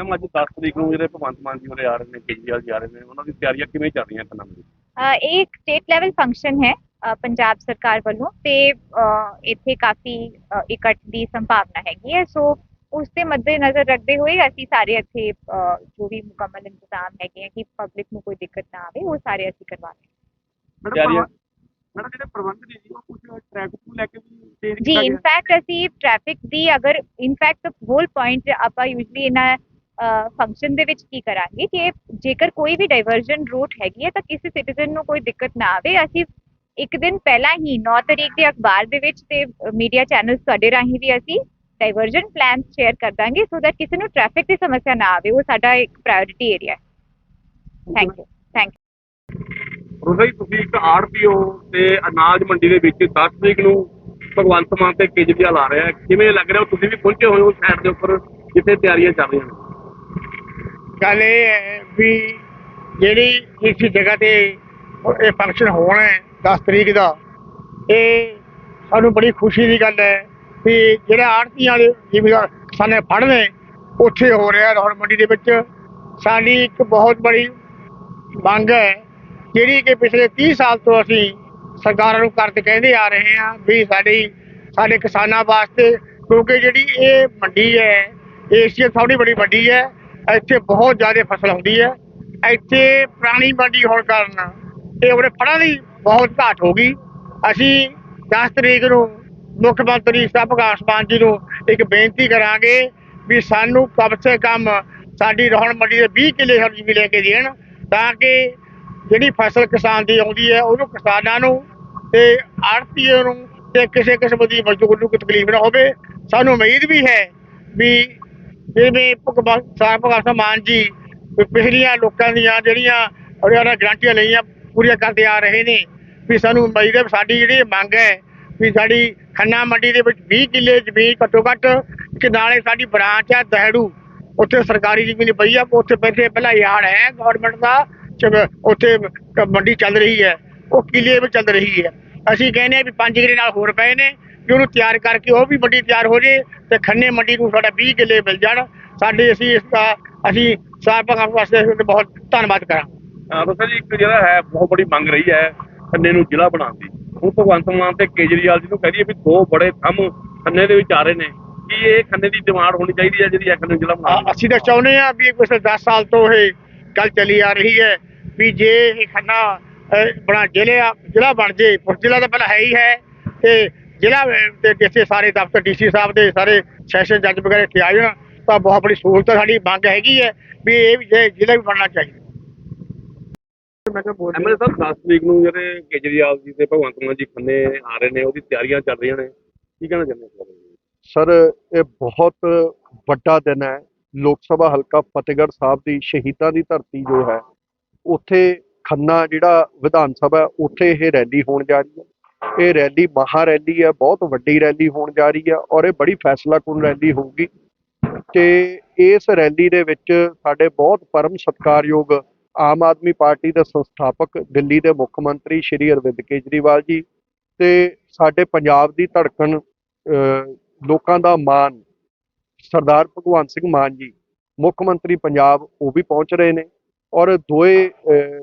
Ma'am ਅੱਜ 10 ਤਰੀਕ ਨੂੰ ਜਿਹੜੇ ਭਗਵੰਤ ਮਾਨ ਜੀ ਉਰੇ ਆ ਰਹੇ ਨੇ ਕੇਜਰੀਵਾਲ ਜੀ ਆ ਰਹੇ ਨੇ ਉਹਨਾਂ ਦੀ ਤਿਆਰੀਆਂ ਕਿਵੇਂ ਚੱਲ ਰਹੀਆਂ ਖੰਨਾ ਦੀ? ਇਹ ਇੱਕ ਸਟੇਟ ਲੈਵਲ ਫੰਕਸ਼ਨ ਹੈ ਪੰਜਾਬ ਸਰਕਾਰ ਵੱਲੋਂ ਤੇ ਇੱਥੇ ਕਾਫੀ ਇਕੱਠ ਦੀ ਸੰਭਾਵਨਾ ਹੈਗੀ ਹੈ। ਸੋ ਉਸ ਦੇ ਮੱਦੇਨਜ਼ਰ ਰੱਖਦੇ ਹੋਏ ਅਸੀਂ ਸਾਰੇ ਇੱਥੇ ਜੋ ਵੀ ਮੁਕੰਮਲ ਇੰਤਜ਼ਾਮ ਹੈਗੇ ਆ ਕਿ ਪਬਲਿਕ ਨੂੰ ਕੋਈ ਦਿੱਕਤ ਨਾ ਆਵੇ ਉਹ ਸਾਰੇ ਅਸੀਂ ਕਰਵਾ ਰਹੇ ਹਾਂ ਤਿਆਰੀਆਂ? ਮੈਡਮ ਜਿਹੜੇ ਪ੍ਰਬੰਧ ਨੇ ਜੀ ਉਹ ਕੁਝ ਟ੍ਰੈਫਿਕ ਨੂੰ ਲੈ ਕੇ ਵੀ ਚੇਂਜ ਜੀ ਇਨਫੈਕਟ ਅਸੀਂ ਟ੍ਰੈਫਿਕ ਦੀ ਅਗਰ ਇਨਫੈਕਟ ਹੋਲ ਪੁਆਇੰਟ ਆਪਾਂ ਯੂਜੂਲੀ ਇਹਨਾਂ ਫੰਕਸ਼ਨ ਦੇ ਵਿੱਚ ਕੀ ਕਰਾਂਗੇ ਕਿ ਜੇਕਰ ਕੋਈ ਵੀ ਡਾਈਵਰਜਨ ਰੂਟ ਹੈਗੀ ਹੈ ਤਾਂ ਕਿਸੇ ਸਿਟੀਜ਼ਨ ਨੂੰ ਕੋਈ ਦਿੱਕਤ ਨਾ ਆਵੇ। ਅਸੀਂ ਇੱਕ ਦਿਨ ਪਹਿਲਾਂ ਹੀ 9 ਤਰੀਕ ਦੇ ਅਖਬਾਰ ਦੇ ਵਿੱਚ ਤੇ ਮੀਡੀਆ ਚੈਨਲ ਤੁਹਾਡੇ ਰਾਹੀਂ ਵੀ ਅਸੀਂ ਡਾਈਵਰਜਨ ਪਲਾਨ ਸ਼ੇਅਰ ਕਰ ਦਾਂਗੇ ਸੋ ਦੈਟ ਕਿਸੇ ਨੂੰ ਟ੍ਰੈਫਿਕ ਦੀ ਸਮੱਸਿਆ ਨਾ ਆਵੇ। ਉਹ ਸਾਡਾ ਇੱਕ ਪ੍ਰਾਇੋਰਟੀ ਏਰੀਆ ਹੈ। Thank you thank Roza ji ਤੁਸੀਂ ਇੱਕ ਆੜਪੀਓ ਤੇ ਅਨਾਜ ਮੰਡੀ ਦੇ ਵਿੱਚ 10 ਤਰੀਕ ਨੂੰ ਭਗਵੰਤ ਮਾਨ ਤੇ ਕੇਜਰੀਵਾਲ ਆ ਰਿਹਾ ਕਿਵੇਂ ਲੱਗ ਰਿਹਾ? ਤੁਸੀਂ ਵੀ ਪਹੁੰਚੇ ਹੋਏ ਹੋ ਸਾਈਡ ਦੇ ਉੱਪਰ, ਜਿੱਥੇ ਤਿਆਰੀਆਂ ਚੱਲ ਰਹੀਆਂ ਨੇ। ਗੱਲ ਇਹ ਹੈ ਵੀ ਜਿਹੜੀ ਇਸ ਜਗ੍ਹਾ ਤੇ ਇਹ ਫੰਕਸ਼ਨ ਹੋਣਾ ਹੈ 10 ਤਰੀਕ ਦਾ, ਇਹ ਸਾਨੂੰ ਬੜੀ ਖੁਸ਼ੀ ਦੀ ਗੱਲ ਹੈ ਵੀ ਜਿਹੜਾ ਆੜਤੀਆਂ ਵਾਲੇ ਜ਼ਿਮੀਦਾਰ ਸਾਨੇ ਫੜਨੇ ਉੱਥੇ ਹੋ ਰਿਹਾ ਰੌਣ ਮੰਡੀ ਦੇ ਵਿੱਚ। ਸਾਡੀ ਇੱਕ ਬਹੁਤ ਬੜੀ ਮੰਗ ਹੈ, ਜਿਹੜੀ ਕਿ ਪਿਛਲੇ 30 ਸਾਲ ਤੋਂ ਅਸੀਂ ਸਰਕਾਰਾਂ ਨੂੰ ਕਰਦੇ ਕਹਿੰਦੇ ਆ ਰਹੇ ਹਾਂ ਵੀ ਸਾਡੀ, ਸਾਡੇ ਕਿਸਾਨਾਂ ਵਾਸਤੇ, ਕਿਉਂਕਿ ਜਿਹੜੀ ਇਹ ਮੰਡੀ ਹੈ, ਏਸ਼ੀਆ ਸਭ ਤੋਂ ਬੜੀ ਵੱਡੀ ਹੈ ਇੱਥੇ ਬਹੁਤ ਜ਼ਿਆਦਾ ਫਸਲ ਹੁੰਦੀ ਹੈ। ਇੱਥੇ ਪੁਰਾਣੀ ਮੰਡੀ ਹੋਣ ਕਾਰਨ ਇਹ ਉਹਦੇ ਫੜਾਂ ਦੀ ਬਹੁਤ ਘਾਟ ਹੋ ਗਈ। ਅਸੀਂ 10 ਤਰੀਕ ਨੂੰ ਮੁੱਖ ਮੰਤਰੀ ਸਾਹਿਬ ਭਗਵੰਤ ਮਾਨ ਜੀ ਨੂੰ ਇੱਕ ਬੇਨਤੀ ਕਰਾਂਗੇ ਵੀ ਸਾਨੂੰ ਕਮ ਸੇ ਕਮ ਸਾਡੀ ਰੋਹਣ ਮੰਡੀ ਦੇ 20 ਕਿੱਲੇ ਸਬਜ਼ੀ ਵੀ ਲੈ ਕੇ ਦੇਣ ਤਾਂ ਕਿ ਜਿਹੜੀ ਫਸਲ ਕਿਸਾਨ ਦੀ ਆਉਂਦੀ ਹੈ, ਉਹਨੂੰ ਕਿਸਾਨਾਂ ਨੂੰ ਤੇ ਆੜਤੀਆਂ ਨੂੰ ਤੇ ਕਿਸੇ ਕਿਸਮ ਦੀ ਮਜ਼ਦੂਰ ਨੂੰ ਕੋਈ ਤਕਲੀਫ ਨਾ ਹੋਵੇ। ਸਾਨੂੰ ਉਮੀਦ ਵੀ ਹੈ ਵੀ ਜਿਵੇਂ ਭਗਵੰਤ ਸਾਹਿਬ ਭਗਵੰਤ ਮਾਨ ਜੀ ਪਿਛਲੀਆਂ ਲੋਕਾਂ ਦੀਆਂ ਜਿਹੜੀਆਂ ਉਹਨਾਂ ਨੇ ਗਰੰਟੀਆਂ ਲਈਆਂ ਪੂਰੀਆਂ ਕਰਦੇ ਆ ਰਹੇ ਨੇ, ਵੀ ਸਾਨੂੰ ਉਮੀਦ ਹੈ ਸਾਡੀ ਜਿਹੜੀ ਮੰਗ ਹੈ, ਵੀ ਸਾਡੀ ਖੰਨਾ ਮੰਡੀ ਦੇ ਵਿੱਚ 20 ਕਿੱਲੇ ਜ਼ਮੀਨ ਘੱਟੋ ਘੱਟ ਕਿ ਨਾਲੇ ਸਾਡੀ ਬ੍ਰਾਂਚ ਹੈ ਦਹਿੜੂ, ਉੱਥੇ ਸਰਕਾਰੀ ਜ਼ਮੀਨ ਪਈ ਆ, ਉੱਥੇ ਪਹਿਲੇ ਪਹਿਲਾਂ ਯਾਰ ਹੈ ਗਵਰਨਮੈਂਟ ਦਾ ਉੱਥੇ ਮੰਡੀ ਚੱਲ ਰਹੀ ਹੈ, ਉਹ ਕਿਲੇ ਵਿੱਚ ਚੱਲ ਰਹੀ ਹੈ। ਅਸੀਂ ਕਹਿੰਦੇ ਆ ਵੀ ਪੰਜ ਕਿਲੇ ਨਾਲ ਹੋਰ ਪਏ ਨੇ ਕਿ ਉਹਨੂੰ ਤਿਆਰ ਕਰਕੇ ਉਹ ਵੀ ਮੰਡੀ ਤਿਆਰ ਹੋ ਜੇ ਤੇ ਖੰਨੇ ਮੰਡੀ ਨੂੰ ਸਾਡਾ 20 ਕਿੱਲੇ ਮਿਲ ਜਾਣ। ਸਾਡੇ ਅਸੀਂ ਇਸ ਦਾ ਅਸੀਂ ਸਾਰ ਭਗਵਾਨ ਵਾਸਤੇ ਬਹੁਤ ਧੰਨਵਾਦ ਕਰਾਂ ਰੋਜ਼ਾ ਜੀ ਇੱਕ ਜਿਹੜਾ ਹੈ ਬਹੁਤ ਬੜੀ ਮੰਗ ਰਹੀ ਹੈ ਖੰਨੇ ਨੂੰ ਜ਼ਿਲ੍ਹਾ ਬਣਾਉਣ ਦੀ। ਹੁਣ ਭਗਵੰਤ ਮਾਨ ਤੇ ਕੇਜਰੀਵਾਲ ਜੀ ਨੂੰ ਕਹਿ ਦਈਏ ਵੀ ਦੋ ਬੜੇ ਥੰਮ ਖੰਨੇ ਦੇ ਵਿੱਚ ਆ ਰਹੇ ਨੇ। ਕੀ ਇਹ ਖੰਨੇ ਦੀ ਡਿਮਾਂਡ ਹੋਣੀ ਚਾਹੀਦੀ ਹੈ ਜਿਹੜੀ ਖੰਨੇ ਨੂੰ ਜ਼ਿਲ੍ਹਾ ਬਣਾਉਣ ਅਸੀਂ ਤਾਂ ਚਾਹੁੰਦੇ ਆ ਵੀ ਪਿਛਲੇ 10 ਸਾਲ ਤੋਂ ਇਹ ਗੱਲ ਚੱਲੀ ਆ ਰਹੀ ਹੈ ਵੀ ਜੇ ਇਹ ਖੰਨਾ ਬਣਾ ਜ਼ਿਲ੍ਹਾ ਜ਼ਿਲ੍ਹਾ ਬਣ ਜੇ ਪਰ ਜ਼ਿਲ੍ਹਾ ਤਾਂ ਪਹਿਲਾਂ ਹੈ ਹੀ ਹੈ ਤੇ ਜ਼ਿਲ੍ਹਾ ਤੇ ਜਿੱਥੇ ਸਾਰੇ ਦਫ਼ਤਰ ਡੀਸੀ ਸਾਹਿਬ ਦੇ ਸਾਰੇ ਸੈਸ਼ਨ ਜੱਜ ਵਗੈਰਾ ਇੱਥੇ ਆ ਜਾਣ ਤਾਂ ਬਹੁਤ ਬੜੀ ਸਹੂਲਤ ਸਾਡੀ ਮੰਗ ਹੈਗੀ ਹੈ ਵੀ ਇਹ ਜ਼ਿਲ੍ਹਾ ਵੀ ਬਣਨਾ ਚਾਹੀਦਾ। ਮੈਂ ਕਿਹਾ ਬੋਲ। ਐਮਐਲਏ ਸਾਹਿਬ 10 ਤਰੀਕ ਨੂੰ ਜਿਹੜੇ ਕੇਜਰੀਵਾਲ ਜੀ ਤੇ ਭਗਵੰਤ ਮਾਨ ਜੀ ਖੰਨੇ ਆ ਰਹੇ ਨੇ ਉਹਦੀ ਤਿਆਰੀਆਂ ਚੱਲ ਰਹੀਆਂ ਨੇ। ਕੀ ਕਹਿਣਾ ਚਾਹੁੰਦੇ ਹੋ? ਸਰ ਇਹ ਬਹੁਤ ਵੱਡਾ ਦਿਨ ਹੈ। ਲੋਕ ਸਭਾ ਹਲਕਾ ਫਤਿਹਗੜ੍ਹ ਸਾਹਿਬ ਦੀ ਸ਼ਹੀਦਾਂ ਦੀ ਧਰਤੀ ਜੋ ਹੈ ਉੱਥੇ ਖੰਨਾ ਜਿਹੜਾ ਵਿਧਾਨ ਸਭਾ ਉੱਥੇ ਇਹ ਰੈਲੀ ਹੋਣ ਜਾ ਰਹੀ ਹੈ। ਇਹ ਰੈਲੀ ਮਹਾ ਰੈਲੀ ਹੈ ਬਹੁਤ ਵੱਡੀ ਰੈਲੀ ਹੋਣ ਜਾ ਰਹੀ ਹੈ ਔਰ ਇਹ ਬੜੀ ਫੈਸਲਾਕੁਨ ਰੈਲੀ ਹੋਊਗੀ। ਤੇ ਇਸ ਰੈਲੀ ਦੇ ਵਿੱਚ ਸਾਡੇ ਬਹੁਤ ਪਰਮ ਸਤਿਕਾਰਯੋਗ ਆਮ ਆਦਮੀ ਪਾਰਟੀ ਦੇ ਸੰਸਥਾਪਕ, ਦਿੱਲੀ ਦੇ ਮੁੱਖ ਮੰਤਰੀ ਸ਼੍ਰੀ ਅਰਵਿੰਦ ਕੇਜਰੀਵਾਲ ਜੀ ਤੇ ਸਾਡੇ ਪੰਜਾਬ ਦੀ ਧੜਕਣ ਲੋਕਾਂ ਦਾ ਮਾਨ ਸਰਦਾਰ ਭਗਵੰਤ ਸਿੰਘ ਮਾਨ ਜੀ, ਮੁੱਖ ਮੰਤਰੀ ਪੰਜਾਬ ਉਹ ਵੀ ਪਹੁੰਚ ਰਹੇ ਨੇ। ਔਰ ਦੋਏ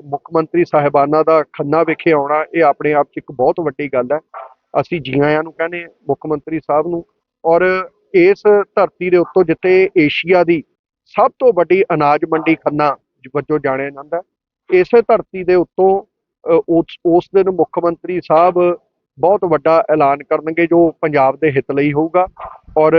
ਮੁੱਖ ਮੰਤਰੀ ਸਾਹਿਬਾਨਾਂ ਦਾ ਖੰਨਾ ਵਿਖੇ ਆਉਣਾ ਇਹ ਆਪਣੇ ਆਪ 'ਚ ਇੱਕ ਬਹੁਤ ਵੱਡੀ ਗੱਲ ਹੈ ਅਸੀਂ ਜੀ ਆਇਆਂ ਨੂੰ ਕਹਿੰਦੇ ਮੁੱਖ ਮੰਤਰੀ ਸਾਹਿਬ ਨੂੰ ਔਰ ਇਸ ਧਰਤੀ ਦੇ ਉੱਤੋਂ ਜਿੱਥੇ ਏਸ਼ੀਆ ਦੀ ਸਭ ਤੋਂ ਵੱਡੀ ਅਨਾਜ ਮੰਡੀ ਖੰਨਾ ਵਜੋਂ ਜਾਣਿਆ ਜਾਂਦਾ ਹੈ। ਇਸੇ ਧਰਤੀ ਦੇ ਉੱਤੋਂ ਉਸ ਉਸ ਦਿਨ ਮੁੱਖ ਮੰਤਰੀ ਸਾਹਿਬ ਬਹੁਤ ਵੱਡਾ ਐਲਾਨ ਕਰਨਗੇ ਜੋ ਪੰਜਾਬ ਦੇ ਹਿੱਤ ਲਈ ਹੋਊਗਾ ਔਰ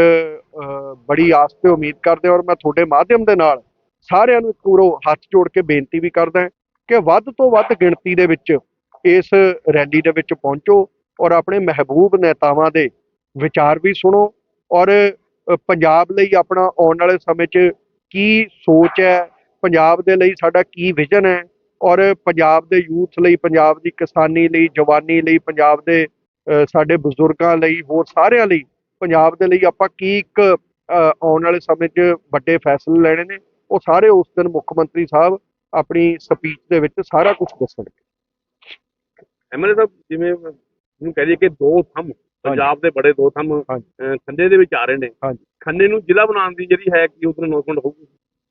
ਬੜੀ ਆਸ ਤੇ ਉਮੀਦ ਕਰਦੇ ਔਰ ਮੈਂ ਤੁਹਾਡੇ ਮਾਧਿਅਮ ਦੇ ਨਾਲ ਸਾਰਿਆਂ ਨੂੰ ਇੱਕ ਹੱਥ ਜੋੜ ਕੇ ਬੇਨਤੀ ਵੀ ਕਰਦਾ ਕਿ ਵੱਧ ਤੋਂ ਵੱਧ ਗਿਣਤੀ ਦੇ ਵਿੱਚ ਇਸ ਰੈਲੀ ਦੇ ਵਿੱਚ ਪਹੁੰਚੋ ਔਰ ਆਪਣੇ ਮਹਿਬੂਬ ਨੇਤਾਵਾਂ ਦੇ ਵਿਚਾਰ ਵੀ ਸੁਣੋ ਔਰ ਪੰਜਾਬ ਲਈ ਆਪਣਾ ਆਉਣ ਵਾਲੇ ਸਮੇਂ 'ਚ ਕੀ ਸੋਚ ਹੈ, ਪੰਜਾਬ ਦੇ ਲਈ ਸਾਡਾ ਕੀ ਵਿਜ਼ਨ ਹੈ ਔਰ ਪੰਜਾਬ ਦੇ ਯੂਥ ਲਈ, ਪੰਜਾਬ ਦੀ ਕਿਸਾਨੀ ਲਈ, ਜਵਾਨੀ ਲਈ, ਪੰਜਾਬ ਦੇ ਸਾਡੇ ਬਜ਼ੁਰਗਾਂ ਲਈ, ਹੋਰ ਸਾਰਿਆਂ ਲਈ ਪੰਜਾਬ ਦੇ ਲਈ ਆਪਾਂ ਕੀ ਇੱਕ ਆਉਣ ਵਾਲੇ ਸਮੇਂ 'ਚ ਵੱਡੇ ਫੈਸਲੇ ਲੈਣੇ ਨੇ। ਉਹ ਸਾਰੇ ਉਸ ਦਿਨ ਮੁੱਖ ਮੰਤਰੀ ਸਾਹਿਬ ਆਪਣੀ ਸਪੀਚ ਦੇ ਵਿੱਚ ਸਾਰਾ ਕੁਝ ਦੱਸਣਗੇ। ਐਮਐਲਏ ਸਾਹਿਬ ਜਿਵੇਂ ਨੂੰ ਕਹਿ ਦਈਏ ਕਿ ਦੋ ਥੰਮ ਪੰਜਾਬ ਦੇ ਬੜੇ ਦੋ ਥੰਮ ਖੰਨੇ ਦੇ ਵਿੱਚ ਆ ਰਹੇ ਨੇ। ਖੰਨੇ ਨੂੰ ਜ਼ਿਲ੍ਹਾ ਬਣਾਉਣ ਦੀ ਜਿਹੜੀ ਹੈ ਕਿ ਉਧਰ ਅਨਾਉਂਸਮੈਂਟ ਹੋਊਗੀ?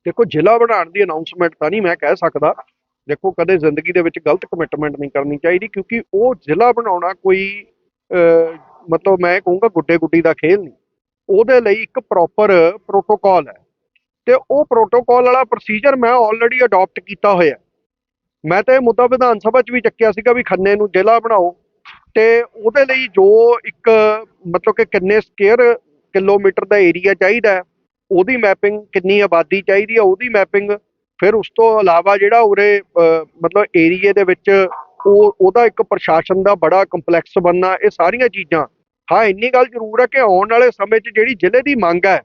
ਦੇਖੋ ਜ਼ਿਲ੍ਹਾ ਬਣਾਉਣ ਦੀ ਅਨਾਉਂਸਮੈਂਟ ਤਾਂ ਨਹੀਂ ਮੈਂ ਕਹਿ ਸਕਦਾ। ਦੇਖੋ ਕਦੇ ਜ਼ਿੰਦਗੀ ਦੇ ਵਿੱਚ ਗਲਤ ਕਮਿਟਮੈਂਟ ਨਹੀਂ ਕਰਨੀ ਚਾਹੀਦੀ ਕਿਉਂਕਿ ਉਹ ਜ਼ਿਲ੍ਹਾ ਬਣਾਉਣਾ ਕੋਈ ਮਤਲਬ ਮੈਂ ਕਹੂੰਗਾ ਗੁੱਡੇ ਗੁੱਡੀ ਦਾ ਖੇਲ ਨਹੀਂ। ਉਹਦੇ ਲਈ ਇੱਕ ਪ੍ਰੋਪਰ ਪ੍ਰੋਟੋਕਾਲ ਹੈ। ਤੇ ਉਹ ਪ੍ਰੋਟੋਕਾਲ ਵਾਲਾ ਪ੍ਰੋਸੀਜਰ ਮੈਂ ਆਲਰੇਡੀ ਅਡਾਪਟ ਕੀਤਾ ਹੋਇਆ ਮੈਂ ਤਾਂ ਇਹ ਮੁੱਦਾ ਵਿਧਾਨ ਸਭਾ 'ਚ ਵੀ ਚੱਕਿਆ ਸੀਗਾ ਵੀ ਖੰਨੇ ਨੂੰ ਜ਼ਿਲ੍ਹਾ ਬਣਾਓ ਤੇ ਉਹਦੇ ਲਈ ਜੋ ਇੱਕ ਮਤਲਬ ਕਿ ਕਿੰਨੇ ਸਕੁਅਰ ਕਿਲੋਮੀਟਰ ਦਾ ਏਰੀਆ ਚਾਹੀਦਾ ਉਹਦੀ ਮੈਪਿੰਗ ਕਿੰਨੀ ਆਬਾਦੀ ਚਾਹੀਦੀ ਹੈ, ਉਹਦੀ ਮੈਪਿੰਗ ਫਿਰ ਉਸ ਤੋਂ ਇਲਾਵਾ ਜਿਹੜਾ ਉਰੇ ਮਤਲਬ ਏਰੀਏ ਦੇ ਵਿੱਚ ਉਹ, ਉਹਦਾ ਇੱਕ ਪ੍ਰਸ਼ਾਸਨ ਦਾ ਬੜਾ ਕੰਪਲੈਕਸ ਬਣਨਾ, ਇਹ ਸਾਰੀਆਂ ਚੀਜ਼ਾਂ। ਹਾਂ, ਇੰਨੀ ਗੱਲ ਜ਼ਰੂਰ ਹੈ ਕਿ ਆਉਣ ਵਾਲੇ ਸਮੇਂ 'ਚ ਜਿਹੜੀ ਜ਼ਿਲ੍ਹੇ ਦੀ ਮੰਗ ਹੈ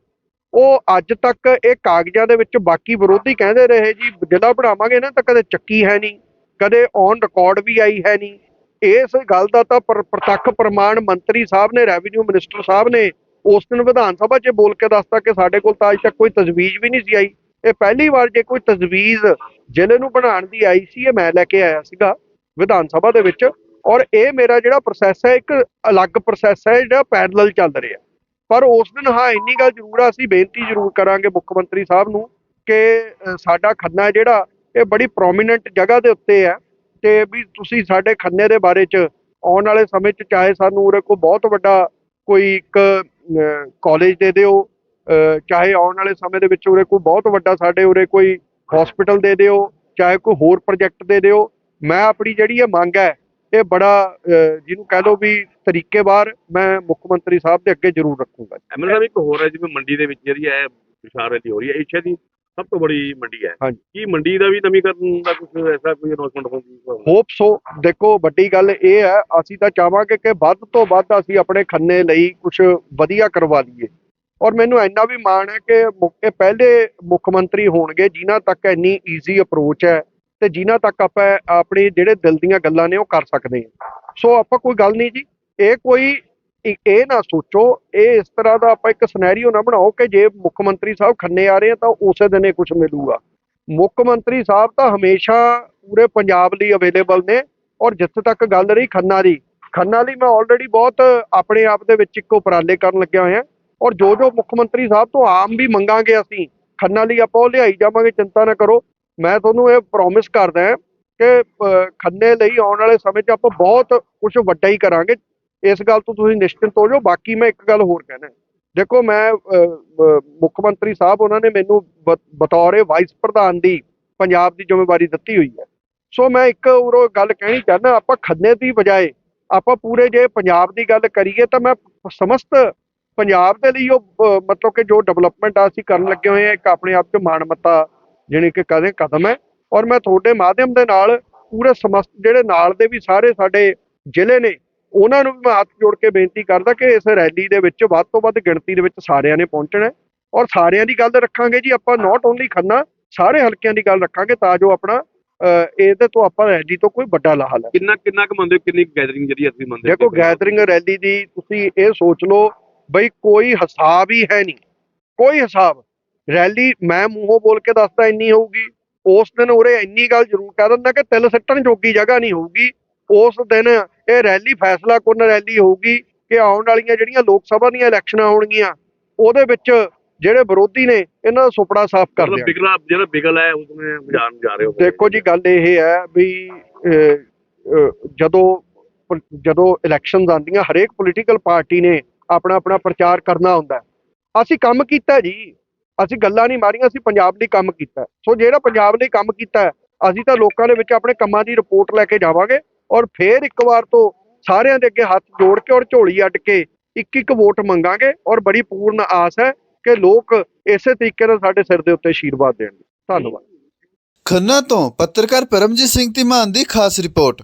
ਉਹ ਅੱਜ ਤੱਕ ਇਹ ਕਾਗਜ਼ਾਂ ਦੇ ਵਿੱਚ ਬਾਕੀ ਵਿਰੋਧੀ ਕਹਿੰਦੇ ਰਹੇ ਜੀ ਜ਼ਿਲ੍ਹਾ ਬਣਾਵਾਂਗੇ ਨਾ ਤਾਂ ਕਦੇ ਚੱਕੀ ਹੈ ਨਹੀਂ, ਕਦੇ ਔਨ ਰਿਕਾਰਡ ਵੀ ਆਈ ਹੈ ਨਹੀਂ। ਇਸ ਗੱਲ ਦਾ ਤਾਂ ਪ੍ਰਤੱਖ ਪ੍ਰਮਾਣ ਮੰਤਰੀ ਸਾਹਿਬ ਨੇ ਰੈਵਨਿਊ ਮਿਨਿਸਟਰ ਸਾਹਿਬ ਨੇ ਉਸ ਦਿਨ ਵਿਧਾਨ ਸਭਾ 'ਚ ਬੋਲ ਕੇ ਦੱਸਤਾ ਕਿ ਸਾਡੇ ਕੋਲ ਤਾਂ ਅੱਜ ਤੱਕ ਕੋਈ ਤਜਵੀਜ਼ ਵੀ ਨਹੀਂ ਸੀ ਆਈ। ਇਹ ਪਹਿਲੀ ਵਾਰ ਜੇ ਕੋਈ ਤਜਵੀਜ਼ ਜ਼ਿਲ੍ਹੇ ਨੂੰ ਬਣਾਉਣ ਦੀ ਆਈ ਸੀ, ਇਹ ਮੈਂ ਲੈ ਕੇ ਆਇਆ ਸੀਗਾ ਵਿਧਾਨ ਸਭਾ ਦੇ ਵਿੱਚ। ਔਰ ਇਹ ਮੇਰਾ ਜਿਹੜਾ ਪ੍ਰੋਸੈਸ ਹੈ, ਇੱਕ ਅਲੱਗ ਪ੍ਰੋਸੈਸ ਹੈ, ਜਿਹੜਾ ਪੈਰਲਲ ਚੱਲ ਰਿਹਾ। ਪਰ ਉਸ ਦਿਨ ਹਾਂ, ਇੰਨੀ ਗੱਲ ਜ਼ਰੂਰ ਆ, ਅਸੀਂ ਬੇਨਤੀ ਜ਼ਰੂਰ ਕਰਾਂਗੇ ਮੁੱਖ ਮੰਤਰੀ ਸਾਹਿਬ ਨੂੰ ਕਿ ਸਾਡਾ ਖੰਨਾ ਹੈ ਜਿਹੜਾ, ਇਹ ਬੜੀ ਪ੍ਰੋਮੀਨੈਂਟ ਜਗ੍ਹਾ ਦੇ ਉੱਤੇ ਹੈ ਤੇ ਵੀ ਤੁਸੀਂ ਸਾਡੇ ਖੰਨੇ ਦੇ ਬਾਰੇ ਚ ਆਉਣ ਵਾਲੇ ਸਮੇਂ ਚ ਚਾਹੇ ਸਾਨੂੰ ਉਰੇ ਕੋਈ ਬਹੁਤ ਵੱਡਾ ਕੋਈ ਇੱਕ ਕਾਲਜ ਦੇ ਦਿਓ ਚਾਹੇ ਆਉਣ ਵਾਲੇ ਸਮੇਂ ਦੇ ਵਿੱਚ ਉਰੇ ਕੋਈ ਬਹੁਤ ਵੱਡਾ ਸਾਡੇ ਉਰੇ ਕੋਈ ਹਸਪੀਟਲ ਦੇ ਦਿਓ, ਚਾਹੇ ਕੋਈ ਹੋਰ ਪ੍ਰੋਜੈਕਟ ਦੇ ਦਿਓ, ਮੈਂ ਆਪਣੀ ਜਿਹੜੀ ਇਹ ਮੰਗ ਹੈ ਇਹ ਬੜਾ ਜਿਹਨੂੰ ਕਹਿ ਲਓ ਵੀ ਤਰੀਕੇਵਾਰ ਮੈਂ ਮੁੱਖ ਮੰਤਰੀ ਸਾਹਿਬ ਦੇ ਅੱਗੇ ਜ਼ਰੂਰ ਰੱਖੂੰਗਾ ਐਮਐਲ ਸਾਹਿਬ ਇੱਕ ਹੋਰ ਹੈ ਜਿਵੇਂ ਮੰਡੀ ਦੇ ਵਿੱਚ ਜਿਹੜੀ ਹੈ ਵਿਸ਼ਾਲ ਰੈਲੀ ਹੋ ਰਹੀ ਹੈ ਏਸ਼ੀਆ ਦੀ ਸਭ ਤੋਂ ਬੜੀ ਮੰਡੀ ਹੈ। ਕੀ ਮੰਡੀ ਦਾ ਵੀ ਨਵੀਕਰਨ ਦਾ ਕੁਝ ਐਸਾ ਕੋਈ ਅਨਾਉਂਸਮੈਂਟ ਹੋਊਗੀ? ਹੋਪ ਸੋ ਦੇਖੋ ਵੱਡੀ ਗੱਲ ਇਹ ਹੈ ਅਸੀਂ ਤਾਂ ਚਾਹਾਂਗੇ ਕਿ ਵੱਧ ਤੋਂ ਵੱਧ ਅਸੀਂ ਆਪਣੇ ਖੰਨੇ ਲਈ ਕੁਝ ਵਧੀਆ ਕਰਵਾ ਲਈਏ। ਔਰ ਮੈਨੂੰ ਇੰਨਾ ਵੀ ਮਾਣ ਹੈ ਕਿ ਇਹ ਪਹਿਲੇ ਮੁੱਖ ਮੰਤਰੀ ਹੋਣਗੇ ਜਿਨ੍ਹਾਂ ਤੱਕ ਇੰਨੀ ਈਜ਼ੀ ਅਪਰੋਚ ਹੈ। ਤੇ ਜਿਨ੍ਹਾਂ ਤੱਕ ਆਪਾਂ ਆਪਣੇ ਜਿਹੜੇ ਦਿਲ ਦੀਆਂ ਗੱਲਾਂ ਨੇ ਉਹ ਕਰ ਸਕਦੇ ਹਾਂ। ਸੋ ਆਪਾਂ ਕੋਈ ਗੱਲ ਨਹੀਂ ਜੀ, ਇਹ ਕੋਈ ਇਹ ਨਾ ਸੋਚੋ, ਇਹ ਇਸ ਤਰ੍ਹਾਂ ਦਾ ਆਪਾਂ ਇੱਕ ਸਿਨੈਰੀਓ ਨਾ ਬਣਾਓ ਕਿ ਜੇ ਮੁੱਖ ਮੰਤਰੀ ਸਾਹਿਬ ਖੰਨੇ ਆ ਰਹੇ ਆ ਤਾਂ ਉਸੇ ਦਿਨ ਇਹ ਕੁਝ ਮਿਲੂਗਾ। ਮੁੱਖ ਮੰਤਰੀ ਸਾਹਿਬ ਤਾਂ ਹਮੇਸ਼ਾ ਪੂਰੇ ਪੰਜਾਬ ਲਈ ਅਵੇਲੇਬਲ ਨੇ ਔਰ ਜਿੱਥੇ ਤੱਕ ਗੱਲ ਰਹੀ ਖੰਨਾ ਦੀ, ਖੰਨਾ ਲਈ ਮੈਂ ਆਲਰੇਡੀ ਬਹੁਤ ਆਪਣੇ ਆਪ ਦੇ ਵਿੱਚ ਇੱਕ ਉਪਰਾਲੇ ਕਰਨ ਲੱਗਿਆ ਹੋਇਆ ਔਰ ਜੋ ਜੋ ਮੁੱਖ ਮੰਤਰੀ ਸਾਹਿਬ ਤੋਂ ਆਮ ਵੀ ਮੰਗਾਂਗੇ ਅਸੀਂ, ਖੰਨਾ ਲਈ ਆਪਾਂ ਉਹ ਲਿਆਈ ਜਾਵਾਂਗੇ, ਚਿੰਤਾ ਨਾ ਕਰੋ। ਮੈਂ ਤੁਹਾਨੂੰ ਇਹ ਪ੍ਰੋਮਿਸ ਕਰਦਾ ਕਿ ਖੰਨੇ ਲਈ ਆਉਣ ਵਾਲੇ ਸਮੇਂ 'ਚ ਆਪਾਂ ਬਹੁਤ ਕੁਝ ਵੱਡਾ ਹੀ ਕਰਾਂਗੇ। ਇਸ ਗੱਲ ਤੋਂ ਤੁਸੀਂ ਨਿਸ਼ਚਿੰਤ ਹੋ ਜਾਓ। ਬਾਕੀ ਮੈਂ ਇੱਕ ਗੱਲ ਹੋਰ ਕਹਿਣਾ ਦੇਖੋ, ਮੈਂ ਮੁੱਖ ਮੰਤਰੀ ਸਾਹਿਬ ਉਹਨਾਂ ਨੇ ਮੈਨੂੰ ਬ- ਬਤੌਰ ਵਾਈਸ ਪ੍ਰਧਾਨ ਦੀ ਪੰਜਾਬ ਦੀ ਜ਼ਿੰਮੇਵਾਰੀ ਦਿੱਤੀ ਹੋਈ ਹੈ। ਸੋ ਮੈਂ ਇੱਕ ਉਰੋਂ ਗੱਲ ਕਹਿਣੀ ਚਾਹੁੰਦਾ ਆਪਾਂ ਖੰਨੇ ਦੀ ਬਜਾਏ ਆਪਾਂ ਪੂਰੇ ਜੇ ਪੰਜਾਬ ਦੀ ਗੱਲ ਕਰੀਏ ਤਾਂ ਮੈਂ ਸਮਸਤ ਪੰਜਾਬ ਦੇ ਲਈ ਉਹ ਮਤਲਬ ਕਿ ਜੋ ਡਿਵੈਲਪਮੈਂਟ ਆ ਅਸੀਂ ਕਰਨ ਲੱਗੇ ਹੋਏ ਆ ਇੱਕ ਆਪਣੇ ਆਪ 'ਚ ਮਾਣਮੱਤਾ ਜਿਹੜੀ ਕਿ ਕਦੇ ਕਦਮ ਹੈ। ਔਰ ਮੈਂ ਤੁਹਾਡੇ ਮਾਧਿਅਮ ਦੇ ਨਾਲ ਪੂਰੇ ਸਮਸਤ ਜਿਹੜੇ ਨਾਲ ਦੇ ਵੀ ਸਾਰੇ ਸਾਡੇ ਜ਼ਿਲ੍ਹੇ ਨੇ ਉਹਨਾਂ ਨੂੰ ਵੀ ਮੈਂ ਹੱਥ ਜੋੜ ਕੇ ਬੇਨਤੀ ਕਰਦਾ ਕਿ ਇਸ ਰੈਲੀ ਦੇ ਵਿੱਚ ਵੱਧ ਤੋਂ ਵੱਧ ਗਿਣਤੀ ਦੇ ਵਿੱਚ ਸਾਰਿਆਂ ਨੇ ਪਹੁੰਚਣਾ ਔਰ ਸਾਰਿਆਂ ਦੀ ਗੱਲ ਰੱਖਾਂਗੇ ਜੀ ਆਪਾਂ ਨਾਟ ਓਨਲੀ ਖੰਨਾ ਸਾਰੇ ਹਲਕਿਆਂ ਦੀ ਗੱਲ ਰੱਖਾਂਗੇ ਤਾਂ ਜੋ ਆਪਣਾ ਇਹਦੇ ਤੋਂ ਆਪਾਂ ਰੈਲੀ ਤੋਂ ਕੋਈ ਵੱਡਾ ਲਾਹਾ ਲੈ ਕਿੰਨਾ ਕਿੰਨਾ ਕੁ ਮੰਨਦੇ ਹੋ ਕਿੰਨੀ ਗੈਦਰਿੰਗ ਜਿਹੜੀ ਅਸੀਂ ਮੰਨਦੇ ਦੇਖੋ ਗੈਦਰਿੰਗ ਰੈਲੀ ਦੀ ਤੁਸੀਂ ਇਹ ਸੋਚ ਲਓ ਬਈ ਕੋਈ ਹਿਸਾਬ ਹੀ ਹੈ ਨਹੀਂ। ਕੋਈ ਹਿਸਾਬ ਰੈਲੀ ਮੈਂ ਮੂੰਹੋਂ ਬੋਲ ਕੇ ਦੱਸਦਾ ਇੰਨੀ ਹੋਊਗੀ। ਉਸ ਦਿਨ ਉਰੇ ਇੰਨੀ ਗੱਲ ਜ਼ਰੂਰ ਕਹਿ ਦਿੰਦਾ ਕਿ ਤਿਲ ਸੱਟਣ ਜੋਗੀ ਜਗ੍ਹਾ ਨਹੀਂ ਹੋਊਗੀ। ਉਸ ਦਿਨ ਇਹ ਰੈਲੀ ਫੈਸਲਾ ਕੁੰਨ ਰੈਲੀ ਹੋਊਗੀ ਕਿ ਆਉਣ ਵਾਲੀਆਂ ਜਿਹੜੀਆਂ ਲੋਕ ਸਭਾ ਦੀਆਂ ਇਲੈਕਸ਼ਨਾਂ ਹੋਣਗੀਆਂ ਉਹਦੇ ਵਿੱਚ ਜਿਹੜੇ ਵਿਰੋਧੀ ਨੇ ਇਹਨਾਂ ਦਾ ਸੁਪੜਾ ਸਾਫ਼ ਕਰ ਦਿਆਂਗੇ ਬਿਗਲਾ ਜਿਹੜਾ ਬਿਗਲ ਹੈ ਉਸ ਨੂੰ ਨੂੰ ਜਾ ਰਹੇ ਹੋ। ਦੇਖੋ ਜੀ ਗੱਲ ਇਹ ਹੈ ਵੀ ਜਦੋਂ ਜਦੋਂ ਇਲੈਕਸ਼ਨਸ ਆਉਂਦੀਆਂ ਹਰੇਕ ਪੋਲੀਟੀਕਲ ਪਾਰਟੀ ਨੇ ਆਪਣਾ ਆਪਣਾ ਪ੍ਰਚਾਰ ਕਰਨਾ ਹੁੰਦਾ। ਅਸੀਂ ਕੰਮ ਕੀਤਾ ਜੀ। ਅਸੀਂ ਗੱਲਾਂ ਨਹੀਂ ਮਾਰੀਆਂ, ਅਸੀਂ ਪੰਜਾਬ ਲਈ ਕੰਮ ਕੀਤਾ ਸੋ ਜਿਹੜਾ ਪੰਜਾਬ ਲਈ ਕੰਮ ਕੀਤਾ ਅਸੀਂ ਤਾਂ ਲੋਕਾਂ ਦੇ ਵਿੱਚ ਆਪਣੇ ਕੰਮਾਂ ਦੀ ਰਿਪੋਰਟ ਲੈ ਕੇ ਜਾਵਾਂਗੇ ਔਰ ਫੇਰ ਇੱਕ ਵਾਰ ਤੋਂ ਸਾਰਿਆਂ ਦੇ ਅੱਗੇ ਹੱਥ ਜੋੜ ਕੇ ਔਰ ਝੋਲੀ ਅੱਡ ਕੇ ਇੱਕ ਇੱਕ ਵੋਟ ਮੰਗਾਂਗੇ ਔਰ ਬੜੀ ਪੂਰਨ ਆਸ ਹੈ ਕਿ ਲੋਕ ਇਸੇ ਤਰੀਕੇ ਨਾਲ ਸਾਡੇ ਸਿਰ ਦੇ ਉੱਤੇ ਆਸ਼ੀਰਵਾਦ ਦੇਣਗੇ। ਧੰਨਵਾਦ। ਖੰਨਾ ਤੋਂ ਪੱਤਰਕਾਰ ਪਰਮਜੀਤ ਸਿੰਘ ਧੀਮਾਨ ਦੀ ਖਾਸ ਰਿਪੋਰਟ।